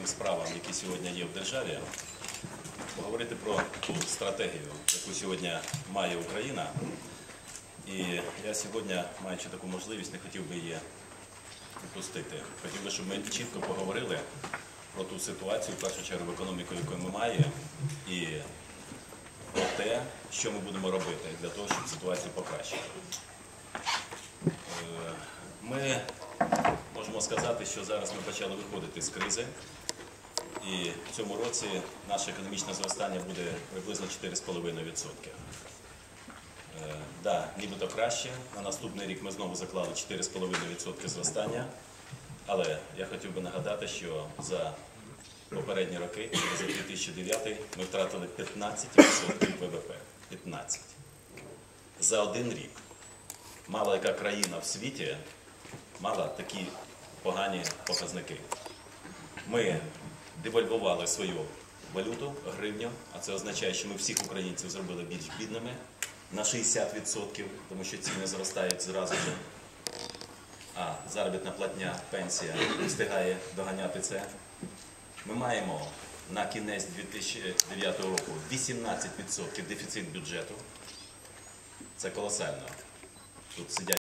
тим справам, які сьогодні є в державі, поговорити про ту стратегію, яку сьогодні має Україна. І я сьогодні, маючи таку можливість, не хотів би її відпустити. Хотів би, щоб ми чітко поговорили про ту ситуацію, в першу чергу, в економіку, яку ми маємо, і про те, що ми будемо робити для того, щоб ситуацію покращити. Е, Ми сказати, що зараз ми почали виходити з кризи, і в цьому році наше економічне зростання буде приблизно 4,5%. Е, Да, нібито краще. На наступний рік ми знову заклали 4,5% зростання. Але я хотів би нагадати, що за попередні роки, за 2009 ми втратили 15% ВВП. 15. За один рік. Мало яка країна в світі мала такі погані показники. Ми девальвували свою валюту, гривню, а це означає, що ми всіх українців зробили більш бідними на 60%, тому що ціни зростають зразу ж. А заробітна платня, пенсія встигає доганяти це. Ми маємо на кінець 2009 року 18% дефіцит бюджету. Це колосально. Тут сидять